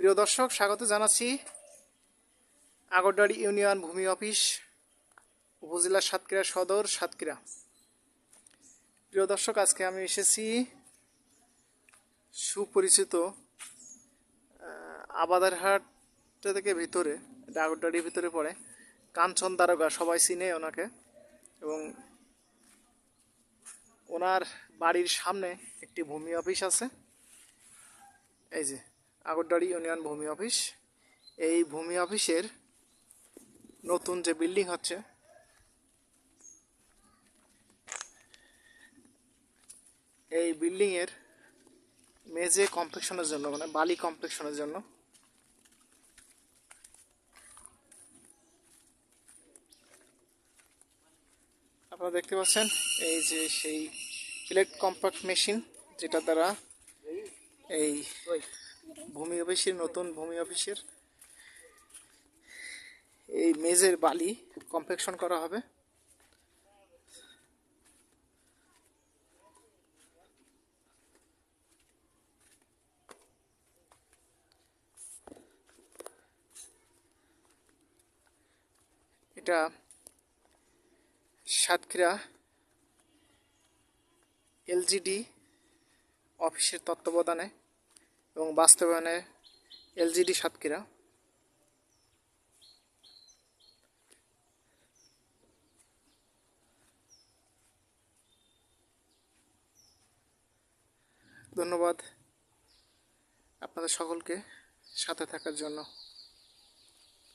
প্রিয় দর্শক, স্বাগত জানাচ্ছি আগরডাড়ি ইউনিয়ন ভূমি অফিস, উপজেলা সাতক্ষীরা সদর সাতক্ষীরা। প্রিয় দর্শক, আজকে আমি এসেছি সুপরিচিত আবাদারহাট থেকে ভিতরে, এটা আগরডাড়ির ভিতরে পড়ে, কাঞ্চন দারোগা সবাই চিনে ওনাকে এবং ওনার বাড়ির সামনে একটি ভূমি অফিস আছে। এই যে আগরডাড়ি ইউনিয়ন ভূমি অফিস। এই ভূমি অফিসের নতুন যে বিল্ডিং হচ্ছে, এই বিল্ডিং এর মেজে কমপ্লেকশনের জন্য মানে বালি কমপ্লেকশনের জন্য। আপনারা দেখতে পাচ্ছেন, এই যে সেই প্লেট কম্পাক্ট মেশিন যেটা দ্বারা এই ভূমি অফিসের, নতুন ভূমি অফিসের এই মেজের বালি কমপ্লেকশন করা হবে। এটা সাতক্ষীরা এলজিডি অফিসের তত্ত্বাবধানে এবং বাস্তবায়নে এলজিডি সাতক্ষীরা। ধন্যবাদ আপনাদের সকলকে সাথে থাকার জন্য।